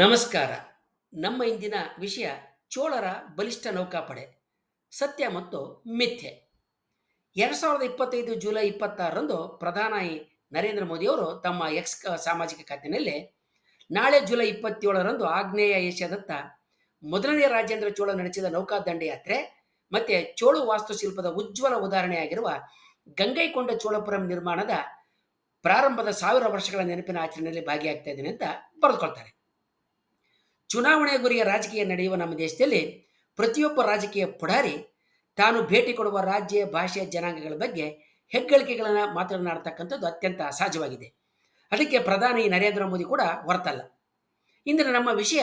ನಮಸ್ಕಾರ. ನಮ್ಮ ಇಂದಿನ ವಿಷಯ ಚೋಳರ ಬಲಿಷ್ಠ ನೌಕಾಪಡೆ, ಸತ್ಯ ಮತ್ತು ಮಿಥ್ಯೆ. ಎರಡು ಸಾವಿರದ ಇಪ್ಪತ್ತೈದು ಜುಲೈ ಇಪ್ಪತ್ತಾರರಂದು ಪ್ರಧಾನಿ ನರೇಂದ್ರ ಮೋದಿಯವರು ತಮ್ಮ ಎಕ್ಸ್ ಸಾಮಾಜಿಕ ಖಾತೆಯಲ್ಲಿ ನಾಳೆ ಜುಲೈ ಇಪ್ಪತ್ತೇಳರಂದು ಆಗ್ನೇಯ ಏಷ್ಯಾದತ್ತ ಮೊದಲನೇ ರಾಜೇಂದ್ರ ಚೋಳ ನಡೆಸಿದ ನೌಕಾ ದಂಡಯಾತ್ರೆ ಮತ್ತೆ ಚೋಳು ವಾಸ್ತುಶಿಲ್ಪದ ಉಜ್ವಲ ಉದಾಹರಣೆಯಾಗಿರುವ ಗಂಗೈಕೊಂಡ ಚೋಳಪುರಂ ನಿರ್ಮಾಣದ ಪ್ರಾರಂಭದ ಸಾವಿರ ವರ್ಷಗಳ ನೆನಪಿನ ಆಚರಣೆಯಲ್ಲಿ ಭಾಗಿಯಾಗ್ತಾ ಇದ್ದೀನಿ ಅಂತ ಬರೆದುಕೊಳ್ತಾರೆ. ಚುನಾವಣೆ ಗುರಿಯ ರಾಜಕೀಯ ನಡೆಯುವ ನಮ್ಮ ದೇಶದಲ್ಲಿ ಪ್ರತಿಯೊಬ್ಬ ರಾಜಕೀಯ ಪುಢಾರಿ ತಾನು ಭೇಟಿ ಕೊಡುವ ರಾಜ್ಯ, ಭಾಷೆ, ಜನಾಂಗಗಳ ಬಗ್ಗೆ ಹೆಗ್ಗಳಿಕೆಗಳನ್ನು ಮಾತನಾಡತಕ್ಕಂಥದ್ದು ಅತ್ಯಂತ ಸಹಜವಾಗಿದೆ. ಅದಕ್ಕೆ ಪ್ರಧಾನಿ ನರೇಂದ್ರ ಮೋದಿ ಕೂಡ ಹೊರತಲ್ಲ. ಇಂದಿನ ನಮ್ಮ ವಿಷಯ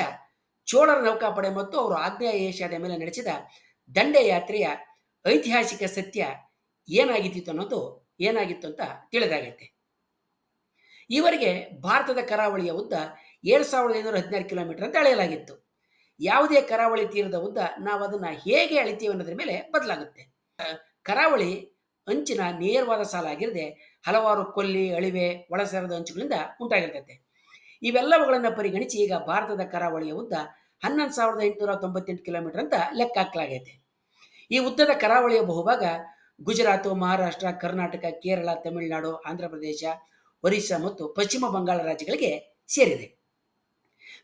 ಚೋಳರ ನೌಕಾಪಡೆ ಮತ್ತು ಅವರು ಆಗ್ನೇಯ ಏಷ್ಯಾದ ಮೇಲೆ ನಡೆಸಿದ ದಂಡಯಾತ್ರೆಯ ಐತಿಹಾಸಿಕ ಸತ್ಯ ಏನಾಗಿತ್ತು ಅನ್ನೋದು ಏನಾಗಿತ್ತು ಅಂತ ತಿಳಿದಾಗೈತೆ. ಈವರೆಗೆ ಭಾರತದ ಕರಾವಳಿಯ ಉದ್ದ ಏಳು ಸಾವಿರದ ಐನೂರ ಹದಿನಾರು ಕಿಲೋಮೀಟರ್ ಅಂತ ಅಳೆಯಲಾಗಿತ್ತು. ಯಾವುದೇ ಕರಾವಳಿ ತೀರದ ಉದ್ದ ನಾವು ಅದನ್ನು ಹೇಗೆ ಅಳಿತೀವಿ ಅನ್ನೋದ್ರ ಮೇಲೆ ಬದಲಾಗುತ್ತೆ. ಕರಾವಳಿ ಅಂಚಿನ ನೇರವಾದ ಸಾಲಾಗಿರದೆ ಹಲವಾರು ಕೊಲ್ಲಿ, ಅಳಿವೆ, ಒಳಸರದ ಅಂಚುಗಳಿಂದ ಉಂಟಾಗಿರ್ತೈತೆ. ಇವೆಲ್ಲವುಗಳನ್ನು ಪರಿಗಣಿಸಿ ಈಗ ಭಾರತದ ಕರಾವಳಿಯ ಉದ್ದ ಹನ್ನೊಂದು ಸಾವಿರದ ಎಂಟುನೂರ ತೊಂಬತ್ತೆಂಟು ಕಿಲೋಮೀಟರ್ ಅಂತ ಲೆಕ್ಕ ಹಾಕಲಾಗೈತೆ. ಈ ಉದ್ದದ ಕರಾವಳಿಯ ಬಹುಭಾಗ ಗುಜರಾತು, ಮಹಾರಾಷ್ಟ್ರ, ಕರ್ನಾಟಕ, ಕೇರಳ, ತಮಿಳುನಾಡು, ಆಂಧ್ರ ಪ್ರದೇಶ, ಒರಿಸ್ಸಾ ಮತ್ತು ಪಶ್ಚಿಮ ಬಂಗಾಳ ರಾಜ್ಯಗಳಿಗೆ ಸೇರಿದೆ.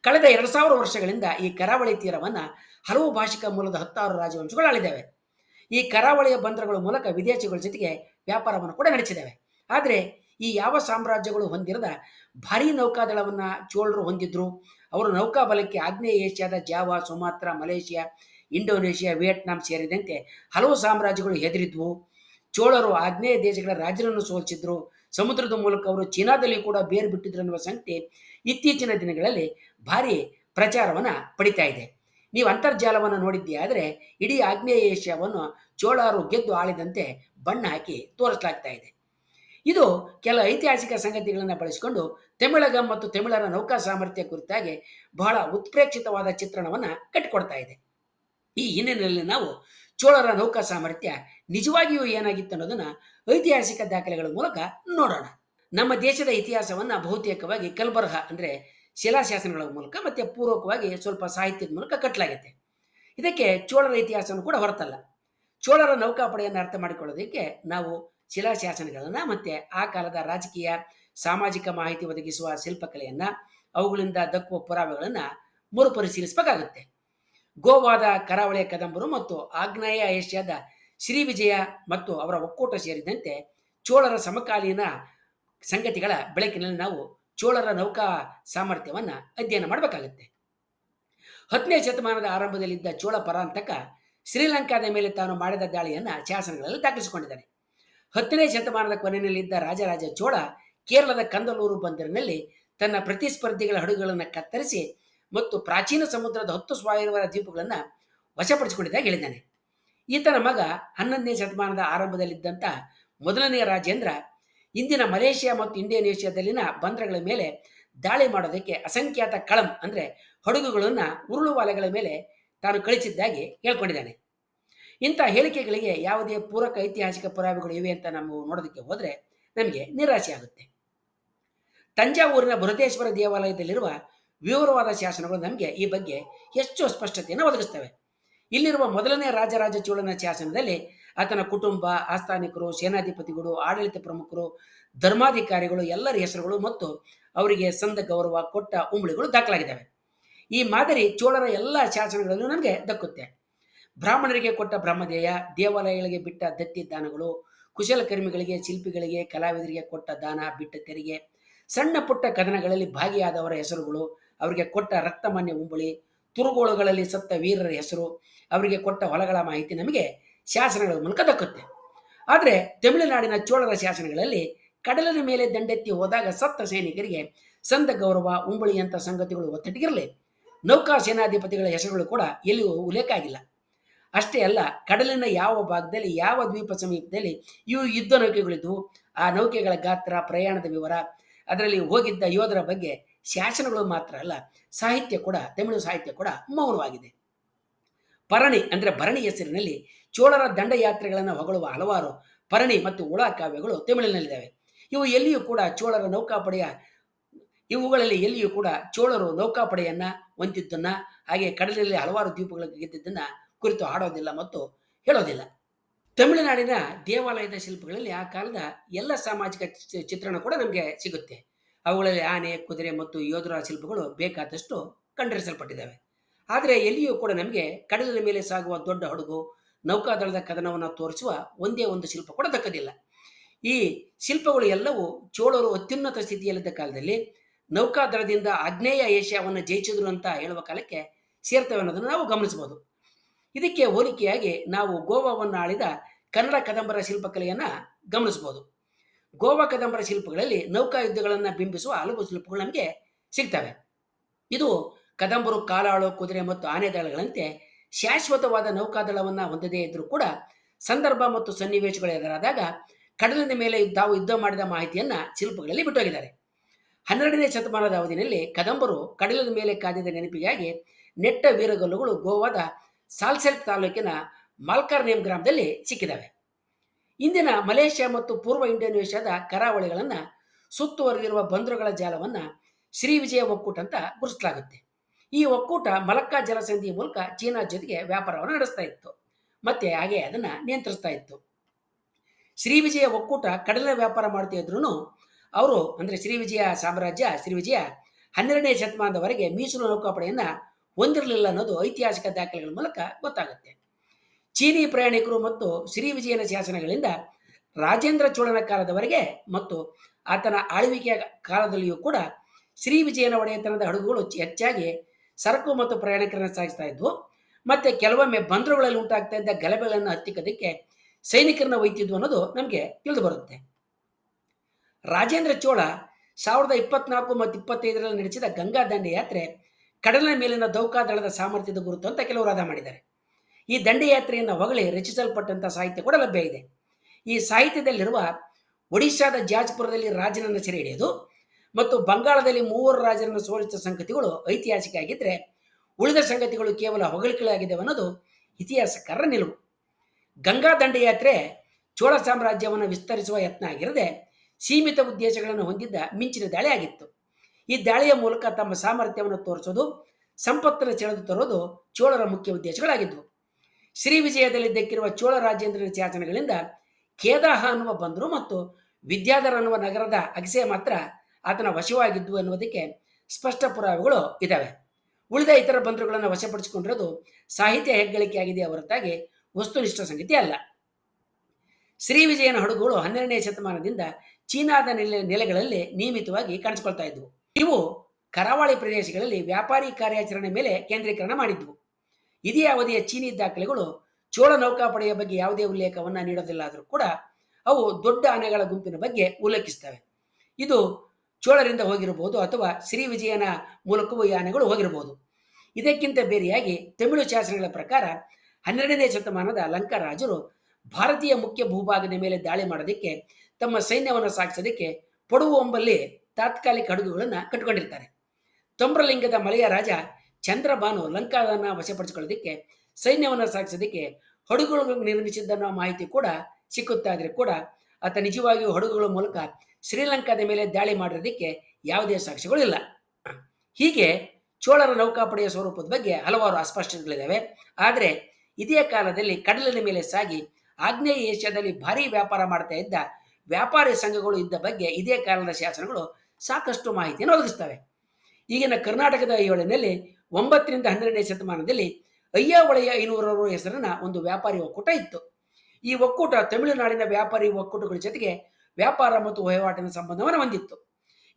ಕಳೆದ ಎರಡು ಸಾವಿರ ವರ್ಷಗಳಿಂದ ಈ ಕರಾವಳಿ ತೀರವನ್ನು ಹಲವು ಭಾಷಿಕ ಮೂಲದ ಹತ್ತಾರು ರಾಜವಂಶಗಳು ಆಳಿದ್ದಾವೆ ಈ ಕರಾವಳಿಯ ಬಂದರುಗಳ ಮೂಲಕ ವಿದೇಶಿಗಳ ಜೊತೆಗೆ ವ್ಯಾಪಾರವನ್ನು ಕೂಡ ನಡೆಸಿದ್ದಾವೆ ಆದರೆ ಈ ಯಾವ ಸಾಮ್ರಾಜ್ಯಗಳು ಹೊಂದಿರದ ಭಾರೀ ನೌಕಾದಳವನ್ನು ಚೋಳರು ಹೊಂದಿದ್ರು? ಅವರು ನೌಕಾಬಲಕ್ಕೆ ಆಗ್ನೇಯ ಏಷ್ಯಾದ Java, Sumatra, Malaysia, Indonesia, Vietnam ಸೇರಿದಂತೆ ಹಲವು ಸಾಮ್ರಾಜ್ಯಗಳು ಹೆದರಿದ್ವು. ಚೋಳರು ಆಗ್ನೇಯ ದೇಶಗಳ ರಾಜರನ್ನು ಸೋಲಿಸಿದ್ರು. ಸಮುದ್ರದ ಮೂಲಕ ಅವರು ಚೀನಾದಲ್ಲಿ ಕೂಡ ಬೇರು ಬಿಟ್ಟಿದ್ರು ಅನ್ನುವ ಸಂಗತಿ ಇತ್ತೀಚಿನ ದಿನಗಳಲ್ಲಿ ಭಾರಿ ಪ್ರಚಾರವನ್ನು ಪಡಿತಾ ಇದೆ. ನೀವು ಅಂತರ್ಜಾಲವನ್ನು ನೋಡಿದ್ದೇ ಆದರೆ ಇಡೀ ಆಗ್ನೇಯ ಏಷ್ಯಾವನ್ನು ಚೋಳರು ಗೆದ್ದು ಆಳಿದಂತೆ ಬಣ್ಣ ಹಾಕಿ ತೋರಿಸಲಾಗ್ತಾ ಇದೆ. ಇದು ಕೆಲ ಐತಿಹಾಸಿಕ ಸಂಗತಿಗಳನ್ನು ಬಳಸಿಕೊಂಡು ತಮಿಳಗ ಮತ್ತು ತಮಿಳರ ನೌಕಾ ಸಾಮರ್ಥ್ಯ ಕುರಿತಾಗಿ ಬಹಳ ಉತ್ಪ್ರೇಕ್ಷಿತವಾದ ಚಿತ್ರಣವನ್ನು ಕಟ್ಟಿಕೊಡ್ತಾ ಇದೆ. ಈ ಹಿನ್ನೆಲೆಯಲ್ಲಿ ನಾವು ಚೋಳರ ನೌಕಾ ಸಾಮರ್ಥ್ಯ ನಿಜವಾಗಿಯೂ ಏನಾಗಿತ್ತು ಅನ್ನೋದನ್ನ ಐತಿಹಾಸಿಕ ದಾಖಲೆಗಳ ಮೂಲಕ ನೋಡೋಣ. ನಮ್ಮ ದೇಶದ ಇತಿಹಾಸವನ್ನು ಬಹುತೇಕವಾಗಿ ಕಲ್ಬರಹ ಅಂದರೆ ಶಿಲಾಶಾಸನಗಳ ಮೂಲಕ ಮತ್ತು ಪೂರ್ವಕವಾಗಿ ಸ್ವಲ್ಪ ಸಾಹಿತ್ಯದ ಮೂಲಕ ಕಟ್ಟಲಾಗಿದೆ ಇದಕ್ಕೆ ಚೋಳರ ಇತಿಹಾಸವನ್ನು ಕೂಡ ಹೊರತಲ್ಲ. ಚೋಳರ ನೌಕಾಪಡೆಯನ್ನು ಅರ್ಥ ಮಾಡಿಕೊಳ್ಳೋದಕ್ಕೆ ನಾವು ಶಿಲಾಶಾಸನಗಳನ್ನು ಮತ್ತು ಆ ಕಾಲದ ರಾಜಕೀಯ, ಸಾಮಾಜಿಕ ಮಾಹಿತಿ ಒದಗಿಸುವ ಶಿಲ್ಪಕಲೆಯನ್ನು, ಅವುಗಳಿಂದ ದಕ್ಕುವ ಪುರಾವೆಗಳನ್ನು ಮರುಪರಿಶೀಲಿಸಬೇಕಾಗುತ್ತೆ. ಗೋವಾದ ಕರಾವಳಿಯ ಕದಂಬರು ಮತ್ತು ಆಗ್ನೇಯ ಏಷ್ಯಾದ ಶ್ರೀವಿಜಯ ಮತ್ತು ಅವರ ಒಕ್ಕೂಟ ಸೇರಿದಂತೆ ಚೋಳರ ಸಮಕಾಲೀನ ಸಂಗತಿಗಳ ಬೆಳಕಿನಲ್ಲಿ ನಾವು ಚೋಳರ ನೌಕಾ ಸಾಮರ್ಥ್ಯವನ್ನು ಅಧ್ಯಯನ ಮಾಡಬೇಕಾಗತ್ತೆ. ಹತ್ತನೇ ಶತಮಾನದ ಆರಂಭದಲ್ಲಿದ್ದ ಚೋಳ ಪರಾಂತಕ ಶ್ರೀಲಂಕಾದ ಮೇಲೆ ತಾನು ಮಾಡಿದ ದಾಳಿಯನ್ನು ಶಾಸನಗಳಲ್ಲಿ ದಾಖಲಿಸಿಕೊಂಡಿದ್ದಾನೆ ಹತ್ತನೇ ಶತಮಾನದ ಕೊನೆಯಲ್ಲಿದ್ದ ರಾಜರಾಜ ಚೋಳ ಕೇರಳದ ಕಂದಲೂರು ಬಂದರಿನಲ್ಲಿ ತನ್ನ ಪ್ರತಿಸ್ಪರ್ಧಿಗಳ ಹಡಗುಗಳನ್ನು ಕತ್ತರಿಸಿ ಮತ್ತು ಪ್ರಾಚೀನ ಸಮುದ್ರದ ಹತ್ತು ಸಾವಿರ ದ್ವೀಪಗಳನ್ನು ವಶಪಡಿಸಿಕೊಂಡಿದ್ದಾಗಿ ಹೇಳಿದ್ದಾನೆ. ಈತನ ಮಗ ಹನ್ನೊಂದನೇ ಶತಮಾನದ ಆರಂಭದಲ್ಲಿದ್ದಂಥ ಮೊದಲನೆಯ ರಾಜೇಂದ್ರ ಇಂದಿನ ಮಲೇಷಿಯಾ ಮತ್ತು ಇಂಡೋನೇಷ್ಯಾದಲ್ಲಿನ ಬಂದರಗಳ ಮೇಲೆ ದಾಳಿ ಮಾಡೋದಕ್ಕೆ ಅಸಂಖ್ಯಾತ ಕಳಂ ಅಂದರೆ ಹಡಗುಗಳನ್ನು ಉರುಳುವಾಲೆಗಳ ಮೇಲೆ ತಾನು ಕಳಿಸಿದ್ದಾಗಿ ಹೇಳ್ಕೊಂಡಿದ್ದಾನೆ. ಇಂಥ ಹೇಳಿಕೆಗಳಿಗೆ ಯಾವುದೇ ಪೂರಕ ಐತಿಹಾಸಿಕ ಪುರಾವೆಗಳು ಇವೆ ಅಂತ ನಾವು ನೋಡೋದಕ್ಕೆ ಹೋದರೆ ನಮಗೆ ನಿರಾಸೆ ಆಗುತ್ತೆ. ತಂಜಾವೂರಿನ ಬೃಹದೇಶ್ವರ ದೇವಾಲಯದಲ್ಲಿರುವ ವಿವರವಾದ ಶಾಸನಗಳು ನಮಗೆ ಈ ಬಗ್ಗೆ ಹೆಚ್ಚು ಸ್ಪಷ್ಟತೆಯನ್ನು ಒದಗಿಸ್ತವೆ. ಇಲ್ಲಿರುವ ಮೊದಲನೇ ರಾಜರಾಜ ಚೋಳನ ಶಾಸನದಲ್ಲಿ ಆತನ ಕುಟುಂಬ, ಆಸ್ಥಾನಿಕರು, ಸೇನಾಧಿಪತಿಗಳು, ಆಡಳಿತ ಪ್ರಮುಖರು, ಧರ್ಮಾಧಿಕಾರಿಗಳು, ಎಲ್ಲರ ಹೆಸರುಗಳು ಮತ್ತು ಅವರಿಗೆ ಸಂದ ಗೌರವ ಕೊಟ್ಟ ಉಂಬಳಿಗಳು ದಾಖಲಾಗಿದ್ದಾವೆ. ಈ ಮಾದರಿ ಚೋಳರ ಎಲ್ಲ ಶಾಸನಗಳಲ್ಲೂ ನಮಗೆ ದಕ್ಕುತ್ತೆ. ಬ್ರಾಹ್ಮಣರಿಗೆ ಕೊಟ್ಟ ಬ್ರಹ್ಮದೇಯ ದೇವಾಲಯಗಳಿಗೆ ಬಿಟ್ಟ ದತ್ತಿ ದಾನಗಳು, ಕುಶಲಕರ್ಮಿಗಳಿಗೆ, ಶಿಲ್ಪಿಗಳಿಗೆ, ಕಲಾವಿದರಿಗೆ ಕೊಟ್ಟ ದಾನ, ಬಿಟ್ಟ ತೆರಿಗೆ, ಸಣ್ಣ ಪುಟ್ಟ ಕದನಗಳಲ್ಲಿ ಭಾಗಿಯಾದವರ ಹೆಸರುಗಳು, ಅವರಿಗೆ ಕೊಟ್ಟ ರಕ್ತಮಾನ್ಯ ಉಂಬಳಿ ತುರುಗೋಳುಗಳಲ್ಲಿ ಸತ್ತ ವೀರರ ಹೆಸರು ಅವರಿಗೆ ಕೊಟ್ಟ ಹೊಲಗಳ ಮಾಹಿತಿ ನಮಗೆ ಶಾಸನಗಳ ಮೂಲಕ ದಕ್ಕುತ್ತೆ. ಆದರೆ ತಮಿಳುನಾಡಿನ ಚೋಳರ ಶಾಸನಗಳಲ್ಲಿ ಕಡಲಿನ ಮೇಲೆ ದಂಡೆತ್ತಿ ಹೋದಾಗ ಸತ್ತ ಸೈನಿಕರಿಗೆ ಸಂತ ಗೌರವ ಉಂಬಳಿಯಂಥ ಸಂಗತಿಗಳು ಒತ್ತಟಿಗಿರಲಿ. ನೌಕಾ ಸೇನಾಧಿಪತಿಗಳ ಹೆಸರುಗಳು ಕೂಡ ಎಲ್ಲಿಯೂ ಉಲ್ಲೇಖ ಆಗಿಲ್ಲ ಅಷ್ಟೇ ಅಲ್ಲ, ಕಡಲಿನ ಯಾವ ಭಾಗದಲ್ಲಿ, ಯಾವ ದ್ವೀಪ ಸಮೀಪದಲ್ಲಿ ಇವು ಯುದ್ಧ ನೌಕೆಗಳಿದ್ವು, ಆ ನೌಕೆಗಳ ಗಾತ್ರ, ಪ್ರಯಾಣದ ವಿವರ, ಅದರಲ್ಲಿ ಹೋಗಿದ್ದ ಯೋಧರ ಬಗ್ಗೆ ಶಾಸನಗಳು ಮಾತ್ರ ಅಲ್ಲ, ಸಾಹಿತ್ಯ ಕೂಡ, ತಮಿಳು ಸಾಹಿತ್ಯ ಕೂಡ ಮೌನವಾಗಿದೆ. ಪರಣಿ ಅಂದರೆ ಭರಣಿ ಹೆಸರಿನಲ್ಲಿ ಚೋಳರ ದಂಡಯಾತ್ರೆಗಳನ್ನು ಹೊಗಳುವ ಹಲವಾರು ಪರಣಿ ಮತ್ತು ಉಳ ಕಾವ್ಯಗಳು ತಮಿಳಿನಲ್ಲಿದ್ದಾವೆ. ಇವು ಎಲ್ಲಿಯೂ ಕೂಡ ಚೋಳರ ನೌಕಾಪಡೆಯ, ಇವುಗಳಲ್ಲಿ ಎಲ್ಲಿಯೂ ಕೂಡ ಚೋಳರು ನೌಕಾಪಡೆಯನ್ನ ಹೊಂದಿದ್ದನ್ನ, ಹಾಗೆ ಕಡಲಿನಲ್ಲಿ ಹಲವಾರು ದ್ವೀಪಗಳಿಗೆ ಗೆದ್ದಿದ್ದನ್ನ ಕುರಿತು ಹಾಡೋದಿಲ್ಲ ಮತ್ತು ಹೇಳೋದಿಲ್ಲ. ತಮಿಳುನಾಡಿನ ದೇವಾಲಯದ ಶಿಲ್ಪಗಳಲ್ಲಿ ಆ ಕಾಲದ ಎಲ್ಲ ಸಾಮಾಜಿಕ ಚಿತ್ರಣ ಕೂಡ ನಮಗೆ ಸಿಗುತ್ತೆ. ಅವುಗಳಲ್ಲಿ ಆನೆ, ಕುದುರೆ ಮತ್ತು ಯೋಧರ ಶಿಲ್ಪಗಳು ಬೇಕಾದಷ್ಟು ಕಂಡರಿಸಲ್ಪಟ್ಟಿದ್ದಾವೆ. ಆದರೆ ಎಲ್ಲಿಯೂ ಕೂಡ ನಮಗೆ ಕಡಲಿನ ಮೇಲೆ ಸಾಗುವ ದೊಡ್ಡ ಹಡಗು, ನೌಕಾದಳದ ಕದನವನ್ನು ತೋರಿಸುವ ಒಂದೇ ಒಂದು ಶಿಲ್ಪ ಕೂಡ ದಕ್ಕದಿಲ್ಲ. ಈ ಶಿಲ್ಪಗಳು ಎಲ್ಲವೂ ಚೋಳರು ಅತ್ಯುನ್ನತ ಸ್ಥಿತಿಯಲ್ಲಿದ್ದ ಕಾಲದಲ್ಲಿ ನೌಕಾದಳದಿಂದ ಆಗ್ನೇಯ ಏಷ್ಯಾವನ್ನು ಜಯಿಸಿದ್ರು ಅಂತ ಹೇಳುವ ಕಾಲಕ್ಕೆ ಸೇರ್ತವೆ ಅನ್ನೋದನ್ನು ನಾವು ಗಮನಿಸಬಹುದು. ಇದಕ್ಕೆ ಹೋಲಿಕೆಯಾಗಿ ನಾವು ಗೋವಾವನ್ನು ಆಳಿದ ಕನ್ನಡ ಕದಂಬರ ಶಿಲ್ಪಕಲೆಯನ್ನು ಗಮನಿಸಬಹುದು. ಗೋವಾ ಕದಂಬರ ಶಿಲ್ಪಗಳಲ್ಲಿ ನೌಕಾ ಯುದ್ಧಗಳನ್ನು ಬಿಂಬಿಸುವ ಹಲವು ಶಿಲ್ಪಗಳು ನಮಗೆ ಸಿಗ್ತವೆ. ಇದು ಕದಂಬರು, ಕಾಲಾಳು, ಕುದುರೆ ಮತ್ತು ಆನೆ ದಳಗಳಂತೆ ಶಾಶ್ವತವಾದ ನೌಕಾದಳವನ್ನು ಹೊಂದದೇ ಇದ್ದರೂ ಕೂಡ ಸಂದರ್ಭ ಮತ್ತು ಸನ್ನಿವೇಶಗಳು ಎದುರಾದಾಗ ಕಡಲಿನ ಮೇಲೆ ತಾವು ಯುದ್ಧ ಮಾಡಿದ ಮಾಹಿತಿಯನ್ನ ಶಿಲ್ಪಗಳಲ್ಲಿ ಬಿಟ್ಟೋಗಿದ್ದಾರೆ. ಹನ್ನೆರಡನೇ ಶತಮಾನದ ಅವಧಿಯಲ್ಲಿ ಕದಂಬರು ಕಡಲಿನ ಮೇಲೆ ಕಾದಿದ ನೆನಪಿಗಾಗಿ ನೆಟ್ಟ ವೀರಗಲ್ಲುಗಳು ಗೋವಾದ ಸಾಲ್ಸೆಲ್ ತಾಲೂಕಿನ ಮಾಲ್ಕಾರ್ನೇಮ್ ಗ್ರಾಮದಲ್ಲಿ ಸಿಕ್ಕಿದ್ದಾವೆ ಇಂದಿನ ಮಲೇಷ್ಯಾ ಮತ್ತು ಪೂರ್ವ ಇಂಡೋನೇಷ್ಯಾದ ಕರಾವಳಿಗಳನ್ನು ಸುತ್ತುವರೆದಿರುವ ಬಂದರುಗಳ ಜಾಲವನ್ನು ಶ್ರೀ ವಿಜಯ ಒಕ್ಕೂಟ ಅಂತ ಗುರುತಿಸಲಾಗುತ್ತೆ. ಈ ಒಕ್ಕೂಟ ಮಲಕ್ಕಾ ಜಲಸಂಧಿಯ ಮೂಲಕ ಚೀನಾ ಜೊತೆಗೆ ವ್ಯಾಪಾರವನ್ನು ನಡೆಸ್ತಾ ಇತ್ತು. ಮತ್ತೆ ಹಾಗೆ ಅದನ್ನು ನಿಯಂತ್ರಿಸ್ತಾ ಇತ್ತು. ಶ್ರೀ ವಿಜಯ ಒಕ್ಕೂಟ ಕಡಲ ವ್ಯಾಪಾರ ಮಾಡ್ತಾ ಇದ್ರು ಅವರು ಅಂದರೆ ಶ್ರೀ ವಿಜಯ ಸಾಮ್ರಾಜ್ಯ, ಶ್ರೀ ವಿಜಯ ಹನ್ನೆರಡನೇ ಶತಮಾನದವರೆಗೆ ಮೀಸಲು ನೌಕಾಪಡೆಯನ್ನು ಹೊಂದಿರಲಿಲ್ಲ ಅನ್ನೋದು ಐತಿಹಾಸಿಕ ದಾಖಲೆಗಳ ಮೂಲಕ ಗೊತ್ತಾಗುತ್ತೆ. ಚೀನಿ ಪ್ರಯಾಣಿಕರು ಮತ್ತು ಶ್ರೀ ವಿಜಯನ ಶಾಸನಗಳಿಂದ ರಾಜೇಂದ್ರ ಚೋಳನ ಕಾಲದವರೆಗೆ ಮತ್ತು ಆತನ ಆಳ್ವಿಕೆಯ ಕಾಲದಲ್ಲಿಯೂ ಕೂಡ ಶ್ರೀ ವಿಜಯನ ಒಡೆಯತನದ ಹಡಗುಗಳು ಹೆಚ್ಚಾಗಿ ಸರಕು ಮತ್ತು ಪ್ರಯಾಣಿಕರನ್ನು ಸಾಗಿಸ್ತಾ ಇದ್ವು. ಮತ್ತೆ ಕೆಲವೊಮ್ಮೆ ಬಂದರುಗಳಲ್ಲಿ ಉಂಟಾಗ್ತಾ ಇದ್ದ ಗಲಭೆಗಳನ್ನು ಹತ್ತಿಕ್ಕದಕ್ಕೆ ಸೈನಿಕರನ್ನ ಒಯ್ತಿದ್ವು ಅನ್ನೋದು ನಮಗೆ ತಿಳಿದು ಬರುತ್ತೆ ರಾಜೇಂದ್ರ ಚೋಳ ಸಾವಿರದ ಇಪ್ಪತ್ನಾಲ್ಕು ಮತ್ತು ಇಪ್ಪತ್ತೈದರಲ್ಲಿ ನಡೆಸಿದ ಗಂಗಾ ದಂಡ ಯಾತ್ರೆ ಕಡಲಿನ ಮೇಲಿನ ದೌಕಾದಳದ ಸಾಮರ್ಥ್ಯದ ಗುರುತು ಅಂತ ಕೆಲವರು ವಾದ ಮಾಡಿದ್ದಾರೆ. ಈ ದಂಡಯಾತ್ರೆಯನ್ನು ಹೊಗಳಿ ರಚಿಸಲ್ಪಟ್ಟಂಥ ಸಾಹಿತ್ಯ ಕೂಡ ಲಭ್ಯ ಇದೆ. ಈ ಸಾಹಿತ್ಯದಲ್ಲಿರುವ ಒಡಿಶಾದ ಜಾಜ್ಪುರದಲ್ಲಿ ರಾಜನನ್ನು ಸೆರೆ ಹಿಡಿಯೋದು ಮತ್ತು ಬಂಗಾಳದಲ್ಲಿ ಮೂವರು ರಾಜರನ್ನು ಸೋಲಿಸಿದ ಸಂಗತಿಗಳು ಐತಿಹಾಸಿಕ ಆಗಿದ್ದರೆ ಉಳಿದ ಸಂಗತಿಗಳು ಕೇವಲ ಹೊಗಳಿಕೆಗಳಾಗಿದ್ದಾವೆ ಅನ್ನೋದು ಇತಿಹಾಸಕಾರರ ನಿಲುವು. ಗಂಗಾ ದಂಡಯಾತ್ರೆ ಚೋಳ ಸಾಮ್ರಾಜ್ಯವನ್ನು ವಿಸ್ತರಿಸುವ ಯತ್ನ ಆಗಿರದೆ ಸೀಮಿತ ಉದ್ದೇಶಗಳನ್ನು ಹೊಂದಿದ್ದ ಮಿಂಚಿನ ದಾಳಿ ಆಗಿತ್ತು. ಈ ದಾಳಿಯ ಮೂಲಕ ತಮ್ಮ ಸಾಮರ್ಥ್ಯವನ್ನು ತೋರಿಸೋದು, ಸಂಪತ್ತನ್ನು ಸೆಳೆದು ತರೋದು ಚೋಳರ ಮುಖ್ಯ ಉದ್ದೇಶಗಳಾಗಿದ್ದವು ಶ್ರೀ ವಿಜಯದಲ್ಲಿ ದಕ್ಕಿರುವ ಚೋಳ ರಾಜೇಂದ್ರನ ಶಾಸನಗಳಿಂದ ಕೇದಾಹ ಅನ್ನುವ ಬಂದರು ಮತ್ತು ವಿದ್ಯಾಧರ ಅನ್ನುವ ನಗರದ ಅಗಸೆ ಮಾತ್ರ ಆತನ ವಶವಾಗಿದ್ದು ಎನ್ನುವುದಕ್ಕೆ ಸ್ಪಷ್ಟ ಪುರಾವೆಗಳು ಇದ್ದಾವೆ ಉಳಿದ ಇತರ ಬಂದರುಗಳನ್ನು ವಶಪಡಿಸಿಕೊಂಡಿರೋದು ಸಾಹಿತ್ಯ ಹೆಗ್ಗಳಿಕೆಯಾಗಿದೆ ಹೊರತಾಗಿ ವಸ್ತುನಿಷ್ಠ ಸಂಗತಿ ಅಲ್ಲ. ಶ್ರೀ ವಿಜಯನ ಹಡಗುಗಳು ಹನ್ನೆರಡನೇ ಶತಮಾನದಿಂದ ಚೀನಾದ ನೆಲೆ ನೆಲೆಗಳಲ್ಲಿ ನಿಯಮಿತವಾಗಿ ಕಾಣಿಸಿಕೊಳ್ತಾ ಇದ್ವು. ಇವು ಕರಾವಳಿ ಪ್ರದೇಶಗಳಲ್ಲಿ ವ್ಯಾಪಾರಿ ಕಾರ್ಯಾಚರಣೆ ಮೇಲೆ ಕೇಂದ್ರೀಕರಣ ಮಾಡಿದ್ವು. ಇದೇ ಅವಧಿಯ ಚೀನಿ ದಾಖಲೆಗಳು ಚೋಳ ನೌಕಾಪಡೆಯ ಬಗ್ಗೆ ಯಾವುದೇ ಉಲ್ಲೇಖವನ್ನು ನೀಡೋದಿಲ್ಲ ಆದರೂ ಕೂಡ ಅವು ದೊಡ್ಡ ಆನೆಗಳ ಗುಂಪಿನ ಬಗ್ಗೆ ಉಲ್ಲೇಖಿಸ್ತವೆ. ಇದು ಚೋಳರಿಂದ ಹೋಗಿರಬಹುದು ಅಥವಾ ಶ್ರೀ ವಿಜಯನ ಮೂಲಕವೂ ಈ ಆನೆಗಳು ಹೋಗಿರಬಹುದು. ಇದಕ್ಕಿಂತ ಬೇರೆಯಾಗಿ ತಮಿಳು ಶಾಸನಗಳ ಪ್ರಕಾರ ಹನ್ನೆರಡನೇ ಶತಮಾನದ ಲಂಕಾ ರಾಜರು ಭಾರತೀಯ ಮುಖ್ಯ ಭೂಭಾಗದ ಮೇಲೆ ದಾಳಿ ಮಾಡೋದಕ್ಕೆ ತಮ್ಮ ಸೈನ್ಯವನ್ನು ಸಾಗಿಸೋದಕ್ಕೆ ಪಡುವು ಒಂಬಲ್ಲಿ ತಾತ್ಕಾಲಿಕ ಹಡಗುಗಳನ್ನು ಕಟ್ಟಿಕೊಂಡಿರ್ತಾರೆ. ತಮ್ರಲಿಂಗದ ಮಲೆಯ ರಾಜ ಚಂದ್ರಬಾನು ಲಂಕಾವನ್ನು ವಶಪಡಿಸಿಕೊಳ್ಳೋದಕ್ಕೆ, ಸೈನ್ಯವನ್ನು ಸಾಗಿಸೋದಕ್ಕೆ ಹಡಗುಗಳು ನಿರ್ಮಿಸಿದ್ದನ್ನೋ ಮಾಹಿತಿ ಕೂಡ ಸಿಕ್ಕುತ್ತಾ ಇದ್ರೆ ಕೂಡ ಆತ ನಿಜವಾಗಿಯೂ ಹಡಗುಗಳ ಮೂಲಕ ಶ್ರೀಲಂಕಾದ ಮೇಲೆ ದಾಳಿ ಮಾಡಿರೋದಕ್ಕೆ ಯಾವುದೇ ಸಾಕ್ಷ್ಯಗಳು ಇಲ್ಲ. ಹೀಗೆ ಚೋಳರ ನೌಕಾಪಡೆಯ ಸ್ವರೂಪದ ಬಗ್ಗೆ ಹಲವಾರು ಅಸ್ಪಷ್ಟತೆಗಳಿದ್ದಾವೆ. ಆದರೆ ಇದೇ ಕಾಲದಲ್ಲಿ ಕಡಲಿನ ಮೇಲೆ ಸಾಗಿ ಆಗ್ನೇಯ ಏಷ್ಯಾದಲ್ಲಿ ಭಾರೀ ವ್ಯಾಪಾರ ಮಾಡ್ತಾ ಇದ್ದ ವ್ಯಾಪಾರಿ ಸಂಘಗಳು ಇದ್ದ ಬಗ್ಗೆ ಇದೇ ಕಾಲದ ಶಾಸನಗಳು ಸಾಕಷ್ಟು ಮಾಹಿತಿಯನ್ನು ಒದಗಿಸ್ತವೆ ಈಗಿನ ಕರ್ನಾಟಕದ ಐಹೊಳೆನಲ್ಲಿ ಒಂಬತ್ತರಿಂದ ಹನ್ನೆರಡನೇ ಶತಮಾನದಲ್ಲಿ ಅಯ್ಯ ಒಳೆಯ ಐನೂರರು ಹೆಸರನ್ನ ಒಂದು ವ್ಯಾಪಾರಿ ಒಕ್ಕೂಟ ಇತ್ತು. ಈ ಒಕ್ಕೂಟ ತಮಿಳುನಾಡಿನ ವ್ಯಾಪಾರಿ ಒಕ್ಕೂಟಗಳ ಜೊತೆಗೆ ವ್ಯಾಪಾರ ಮತ್ತು ವಹಿವಾಟಿನ ಸಂಬಂಧವನ್ನು ಹೊಂದಿತ್ತು.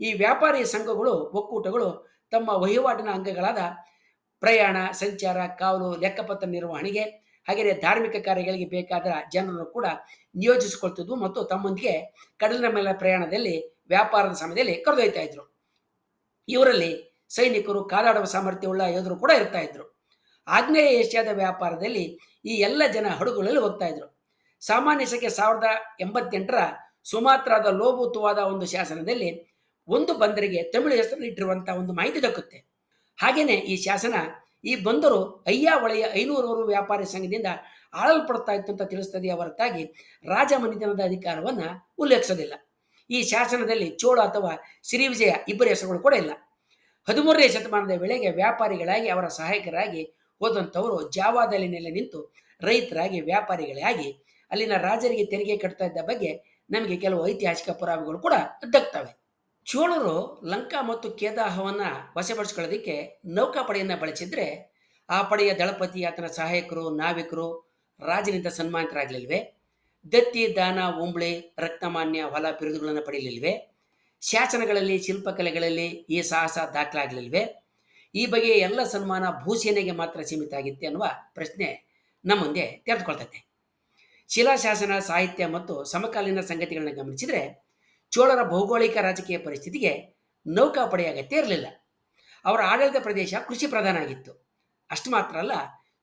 ಈ ವ್ಯಾಪಾರಿ ಸಂಘಗಳು, ಒಕ್ಕೂಟಗಳು ತಮ್ಮ ವಹಿವಾಟಿನ ಅಂಗಗಳಾದ ಪ್ರಯಾಣ, ಸಂಚಾರ, ಕಾವಲು, ಲೆಕ್ಕಪತ್ರ ನಿರ್ವಹಣೆಗೆ, ಹಾಗೆಯೇ ಧಾರ್ಮಿಕ ಕಾರ್ಯಗಳಿಗೆ ಬೇಕಾದ ಜನರನ್ನು ಕೂಡ ನಿಯೋಜಿಸಿಕೊಳ್ತಿದ್ವು ಮತ್ತು ತಮ್ಮೊಂದಿಗೆ ಕಡಲಿನ ಮೇಲೆ ಪ್ರಯಾಣದಲ್ಲಿ ವ್ಯಾಪಾರದ ಸಮಯದಲ್ಲಿ ಕರೆದೊಯ್ತಾ ಇದ್ರು. ಇವರಲ್ಲಿ ಸೈನಿಕರು ಕಾದಾಡುವ ಸಾಮರ್ಥ್ಯವುಳ್ಳ ಯೋಧರು ಕೂಡ ಇರ್ತಾ ಇದ್ರು. ಆಗ್ನೇಯ ಏಷ್ಯಾದ ವ್ಯಾಪಾರದಲ್ಲಿ ಈ ಎಲ್ಲ ಜನ ಹಡಗುಗಳಲ್ಲಿ ಹೋಗ್ತಾ ಇದ್ರು. ಸಾಮಾನ್ಯ ಸಂಖ್ಯೆ ಸಾವಿರದ ಎಂಬತ್ತೆಂಟರ ಸುಮಾತ್ರಾದ ಲೋಭೂತವಾದ ಒಂದು ಶಾಸನದಲ್ಲಿ ಒಂದು ಬಂದರಿಗೆ ತಮಿಳು ಹೆಸರನ್ನು ಇಟ್ಟಿರುವಂತಹ ಒಂದು ಮಾಹಿತಿ ದಕ್ಕುತ್ತೆ ಹಾಗೆಯೇ ಈ ಶಾಸನ ಈ ಬಂದರು ಅಯ್ಯಾವಳೆಯ ಐನೂರವರು ವ್ಯಾಪಾರಿ ಸಂಘದಿಂದ ಆಳಲ್ಪಡ್ತಾ ಇತ್ತು ಅಂತ ತಿಳಿಸ್ತದೆಯೇ ಹೊರತಾಗಿ ರಾಜ ಮನೆತನದ ಅಧಿಕಾರವನ್ನು ಉಲ್ಲೇಖಿಸೋದಿಲ್ಲ. ಈ ಶಾಸನದಲ್ಲಿ ಚೋಳ ಅಥವಾ ಸಿರಿವಿಜಯ ಇಬ್ಬರ ಹೆಸರುಗಳು ಕೂಡ ಇಲ್ಲ. ಹದಿಮೂರನೇ ಶತಮಾನದ ವೇಳೆಗೆ ವ್ಯಾಪಾರಿಗಳಾಗಿ ಅವರ ಸಹಾಯಕರಾಗಿ ಹೋದಂಥವರು ಜಾವಾದಲ್ಲಿ ನೆಲೆ ನಿಂತು ರೈತರಾಗಿ ವ್ಯಾಪಾರಿಗಳಾಗಿ ಅಲ್ಲಿನ ರಾಜರಿಗೆ ತೆರಿಗೆ ಕಟ್ತಾ ಇದ್ದ ಬಗ್ಗೆ ನಮಗೆ ಕೆಲವು ಐತಿಹಾಸಿಕ ಪುರಾವೆಗಳು ಕೂಡ ದಕ್ತವೆ. ಚೋಳರು ಲಂಕಾ ಮತ್ತು ಕೇದಾಹವನ್ನು ವಶಪಡಿಸ್ಕೊಳ್ಳೋದಕ್ಕೆ ನೌಕಾಪಡೆಯನ್ನು ಬಳಸಿದ್ರೆ ಆ ಪಡೆಯ ದಳಪತಿ, ಆತನ ಸಹಾಯಕರು, ನಾವಿಕರು ರಾಜನಿಂದ ಸನ್ಮಾನಿತರಾಗಲಿಲ್ವೇ? ದತ್ತಿ, ದಾನ ಉಂಬ್ಳೆ ರಕ್ತಮಾನ್ಯ, ಹೊಲ, ಬಿರುದುಗಳನ್ನು ಪಡೆಯಲಿಲ್ವೇ? ಶಾಸನಗಳಲ್ಲಿ, ಶಿಲ್ಪಕಲೆಗಳಲ್ಲಿ ಈ ಸಾಹಸ ದಾಖಲಾಗಲಿಲ್ವೆ? ಈ ಬಗೆಯ ಎಲ್ಲ ಸನ್ಮಾನ ಭೂಸೇನೆಗೆ ಮಾತ್ರ ಸೀಮಿತ ಆಗಿತ್ತೆ ಅನ್ನುವ ಪ್ರಶ್ನೆ ನಮ್ಮ ಮುಂದೆ ತೆರೆದುಕೊಳ್ತೈತೆ. ಶಿಲಾಶಾಸನ ಸಾಹಿತ್ಯ ಮತ್ತು ಸಮಕಾಲೀನ ಸಂಗತಿಗಳನ್ನು ಗಮನಿಸಿದರೆ ಚೋಳರ ಭೌಗೋಳಿಕ ರಾಜಕೀಯ ಪರಿಸ್ಥಿತಿಗೆ ನೌಕಾಪಡೆ ಅಗತ್ಯ ಇರಲಿಲ್ಲ. ಅವರ ಆಡಳಿತ ಪ್ರದೇಶ ಕೃಷಿ ಪ್ರಧಾನ ಆಗಿತ್ತು. ಅಷ್ಟು ಮಾತ್ರ ಅಲ್ಲ,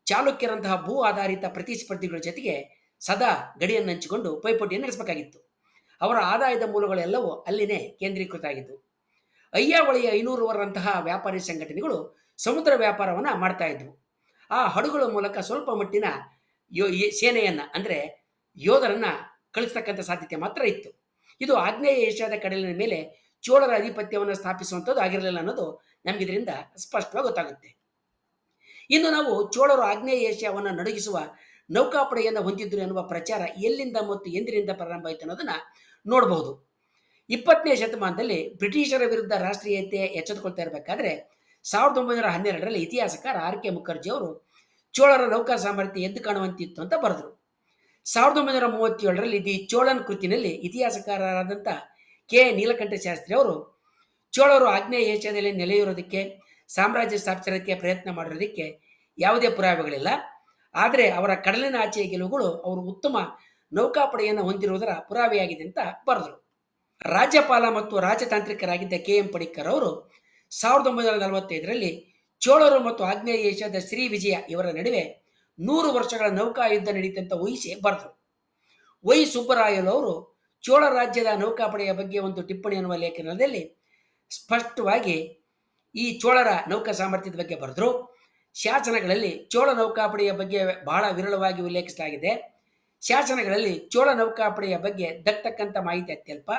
ಚಾಲುಕ್ಯರಂತಹ ಭೂ ಆಧಾರಿತ ಪ್ರತಿಸ್ಪರ್ಧಿಗಳ ಜೊತೆಗೆ ಸದಾ ಗಡಿಯನ್ನು ಹಂಚಿಕೊಂಡು ಪೈಪೋಟಿಯನ್ನು ನಡೆಸಬೇಕಾಗಿತ್ತು. ಅವರ ಆದಾಯದ ಮೂಲಗಳೆಲ್ಲವೂ ಅಲ್ಲಿನೇ ಕೇಂದ್ರೀಕೃತ ಆಗಿದ್ದವು ಅಯ್ಯಾವಳಿಯ ಐನೂರುವರಂತಹ ವ್ಯಾಪಾರಿ ಸಂಘಟನೆಗಳು ಸಮುದ್ರ ವ್ಯಾಪಾರವನ್ನು ಮಾಡ್ತಾ ಇದ್ವು. ಆ ಹಡಗುಗಳ ಮೂಲಕ ಸ್ವಲ್ಪ ಮಟ್ಟಿನ ಯೋ ಸೇನೆಯನ್ನು, ಅಂದರೆ ಯೋಧರನ್ನು ಕಳಿಸ್ತಕ್ಕಂಥ ಸಾಧ್ಯತೆ ಮಾತ್ರ ಇತ್ತು. ಇದು ಆಗ್ನೇಯ ಏಷ್ಯಾದ ಕಡಲಿನ ಮೇಲೆ ಚೋಳರ ಆಧಿಪತ್ಯವನ್ನು ಸ್ಥಾಪಿಸುವಂಥದ್ದು ಆಗಿರಲಿಲ್ಲ ಅನ್ನೋದು ನಮಗೆ ಇದರಿಂದ ಸ್ಪಷ್ಟವಾಗಿ ಗೊತ್ತಾಗುತ್ತೆ. ಇನ್ನು ನಾವು ಚೋಳರು ಆಗ್ನೇಯ ಏಷ್ಯಾವನ್ನು ನಡುಗಿಸುವ ನೌಕಾಪಡೆಯನ್ನು ಹೊಂದಿದ್ರು ಎನ್ನುವ ಪ್ರಚಾರ ಎಲ್ಲಿಂದ ಮತ್ತು ಎಂದಿನಿಂದ ಪ್ರಾರಂಭ ಆಯಿತು ಅನ್ನೋದನ್ನ ನೋಡಬಹುದು. ಇಪ್ಪತ್ತನೇ ಶತಮಾನದಲ್ಲಿ ಬ್ರಿಟಿಷರ ವಿರುದ್ಧ ರಾಷ್ಟ್ರೀಯತೆ ಎಚ್ಚೆತ್ತುಕೊಳ್ತಾ ಇರಬೇಕಾದ್ರೆ ಸಾವಿರದ ಒಂಬೈನೂರ ಹನ್ನೆರಡರಲ್ಲಿ ಇತಿಹಾಸಕಾರ ಆರ್ ಕೆ ಮುಖರ್ಜಿ ಅವರು ಚೋಳರ ನೌಕಾ ಸಾಮರ್ಥ್ಯ ಎದ್ದು ಕಾಣುವಂತಿತ್ತು ಅಂತ ಬರೆದರು. ಸಾವಿರದ ಒಂಬೈನೂರ ಮೂವತ್ತೇಳರಲ್ಲಿ ದಿ ಚೋಳನ್ ಕೃತಿನಲ್ಲಿ ಇತಿಹಾಸಕಾರರಾದಂಥ ಕೆ ನೀಲಕಂಠ ಶಾಸ್ತ್ರಿ ಅವರು ಚೋಳರು ಆಗ್ನೇಯ ಏಷ್ಯಾದಲ್ಲಿ ನೆಲೆಯೂರೋದಕ್ಕೆ, ಸಾಮ್ರಾಜ್ಯ ಸ್ಥಾಪಿಸೋದಕ್ಕೆ ಪ್ರಯತ್ನ ಮಾಡಿರೋದಕ್ಕೆ ಯಾವುದೇ ಪುರಾವೆಗಳಿಲ್ಲ. ಆದರೆ ಅವರ ಕಡಲಿನ ಆಚೆಯ ಗೆಲುವುಗಳು ಅವರು ಉತ್ತಮ ನೌಕಾಪಡೆಯನ್ನು ಹೊಂದಿರುವುದರ ಪುರಾವೆಯಾಗಿದೆ ಅಂತ ಬರೆದರು. ರಾಜ್ಯಪಾಲ ಮತ್ತು ರಾಜತಾಂತ್ರಿಕರಾಗಿದ್ದ ಕೆ ಎಂ ಪಡಿಕ್ಕರ್ ಅವರು ಸಾವಿರದ ಒಂಬೈನೂರ ನಲವತ್ತೈದರಲ್ಲಿ ಚೋಳರು ಮತ್ತು ಆಗ್ನೇಯ ಏಷ್ಯಾದ ಶ್ರೀ ವಿಜಯ ಇವರ ನಡುವೆ ನೂರು ವರ್ಷಗಳ ನೌಕಾ ಯುದ್ಧ ನಡೀತಂತ ಊಹಿಸಿ ಬರೆದರು. ವೈ ಸುಬ್ಬರಾಯಲು ಅವರು ಚೋಳ ರಾಜ್ಯದ ನೌಕಾಪಡೆಯ ಬಗ್ಗೆ ಒಂದು ಟಿಪ್ಪಣಿ ಅನ್ನುವ ಲೇಖನದಲ್ಲಿ ಸ್ಪಷ್ಟವಾಗಿ ಈ ಚೋಳರ ನೌಕಾ ಸಾಮರ್ಥ್ಯದ ಬಗ್ಗೆ ಬರೆದರು. ಶಾಸನಗಳಲ್ಲಿ ಚೋಳ ನೌಕಾಪಡೆಯ ಬಗ್ಗೆ ಬಹಳ ವಿರಳವಾಗಿ ಉಲ್ಲೇಖಿಸಲಾಗಿದೆ. ಶಾಸನಗಳಲ್ಲಿ ಚೋಳ ನೌಕಾಪಡೆಯ ಬಗ್ಗೆ ದಕ್ಕತಕ್ಕಂಥ ಮಾಹಿತಿ ಅತ್ಯಲ್ಪ.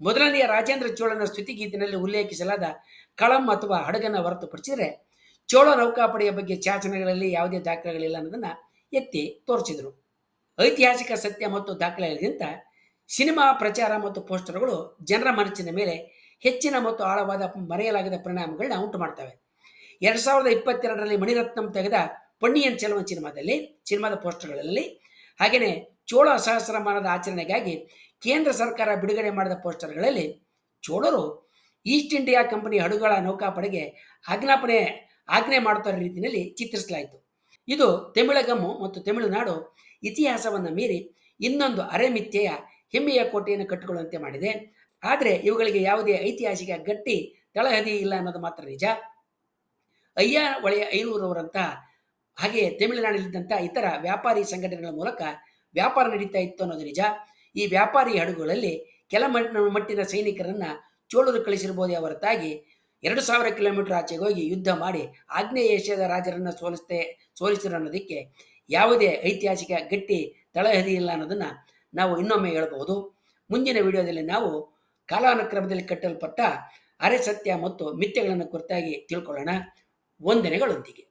ಮೊದಲನೆಯ ರಾಜೇಂದ್ರ ಚೋಳನ ಸ್ತುತಿಗೀತಿನಲ್ಲಿ ಉಲ್ಲೇಖಿಸಲಾದ ಕಳಂ ಅಥವಾ ಹಡಗನ್ನು ಹೊರತುಪಡಿಸಿದರೆ ಚೋಳ ನೌಕಾಪಡೆಯ ಬಗ್ಗೆ ಶಾಸನಗಳಲ್ಲಿ ಯಾವುದೇ ದಾಖಲೆಗಳಿಲ್ಲ ಅನ್ನೋದನ್ನು ಎತ್ತಿ ತೋರಿಸಿದರು. ಐತಿಹಾಸಿಕ ಸತ್ಯ ಮತ್ತು ದಾಖಲೆಗಳಿಗಿಂತ ಸಿನಿಮಾ ಪ್ರಚಾರ ಮತ್ತು ಪೋಸ್ಟರ್ಗಳು ಜನರ ಮನಸ್ಸಿನ ಮೇಲೆ ಹೆಚ್ಚಿನ ಮತ್ತು ಆಳವಾದ ಮರೆಯಲಾಗದ ಪರಿಣಾಮಗಳನ್ನ ಉಂಟು ಮಾಡ್ತವೆ ಎರಡು ಸಾವಿರದ ಇಪ್ಪತ್ತೆರಡರಲ್ಲಿ ಮಣಿರತ್ನಂ ತೆಗೆದ ಪೊನ್ನಿಯನ್ ಸೆಲ್ವನ್ ಸಿನಿಮಾದಲ್ಲಿ ಸಿನಿಮಾದ ಪೋಸ್ಟರ್ಗಳಲ್ಲಿ ಹಾಗೆಯೇ ಚೋಳ ಸಹಸ್ರಮಾನದ ಆಚರಣೆಗಾಗಿ ಕೇಂದ್ರ ಸರ್ಕಾರ ಬಿಡುಗಡೆ ಮಾಡಿದ ಪೋಸ್ಟರ್ಗಳಲ್ಲಿ ಚೋಳರು ಈಸ್ಟ್ ಇಂಡಿಯಾ ಕಂಪನಿ ಹಡಗುಗಳ ನೌಕಾಪಡೆಗೆ ಆಜ್ಞಾಪನೆ, ಆಜ್ಞೆ ಮಾಡುತ್ತಾರೆ ರೀತಿಯಲ್ಲಿ ಚಿತ್ರಿಸಲಾಯಿತು. ಇದು ತಮಿಳಗಮ್ಮು ಮತ್ತು ತಮಿಳುನಾಡು ಇತಿಹಾಸವನ್ನು ಮೀರಿ ಇನ್ನೊಂದು ಅರೆಮಿಥ್ಯೆಯ ಹೆಮ್ಮೆಯ ಕೋಟೆಯನ್ನು ಕಟ್ಟಿಕೊಳ್ಳುವಂತೆ ಮಾಡಿದೆ. ಆದರೆ ಇವುಗಳಿಗೆ ಯಾವುದೇ ಐತಿಹಾಸಿಕ ಗಟ್ಟಿ ತಳಹದಿ ಇಲ್ಲ ಅನ್ನೋದು ಮಾತ್ರ ನಿಜ. ಅಯ್ಯ ಒಳೆಯ ಐನೂರವರಂಥ ಹಾಗೆಯೇ ತಮಿಳುನಾಡಿನಲ್ಲಿದ್ದಂಥ ಇತರ ವ್ಯಾಪಾರಿ ಸಂಘಟನೆಗಳ ಮೂಲಕ ವ್ಯಾಪಾರ ನಡೀತಾ ಇತ್ತು ಅನ್ನೋದು ನಿಜ. ಈ ವ್ಯಾಪಾರಿ ಹಡಗುಗಳಲ್ಲಿ ಕೆಲ ಮಟ್ಟ- ಮಟ್ಟಿನ ಸೈನಿಕರನ್ನ ಚೋಳರು ಕಳಿಸಿರ್ಬೋದೇ ಹೊರತಾಗಿ ಎರಡು ಸಾವಿರ ಕಿಲೋಮೀಟರ್ ಆಚೆಗೆ ಹೋಗಿ ಯುದ್ಧ ಮಾಡಿ ಆಗ್ನೇಯ ಏಷ್ಯಾದ ರಾಜರನ್ನು ಸೋಲಿಸ್ತೆ, ಸೋಲಿಸಿದ್ರು ಅನ್ನೋದಕ್ಕೆ ಯಾವುದೇ ಐತಿಹಾಸಿಕ ಗಟ್ಟಿ ತಳಹದಿ ಇಲ್ಲ ಅನ್ನೋದನ್ನ ನಾವು ಇನ್ನೊಮ್ಮೆ ಹೇಳಬಹುದು. ಮುಂದಿನ ವಿಡಿಯೋದಲ್ಲಿ ನಾವು ಕಾಲಾನುಕ್ರಮದಲ್ಲಿ ಕಟ್ಟಲ್ಪಟ್ಟ ಅರೆ ಸತ್ಯ ಮತ್ತು ಮಿಥ್ಯಗಳನ್ನು ಕುರಿತಾಗಿ ತಿಳ್ಕೊಳ್ಳೋಣ. ವಂದನೆಗಳೊಂದಿಗೆ.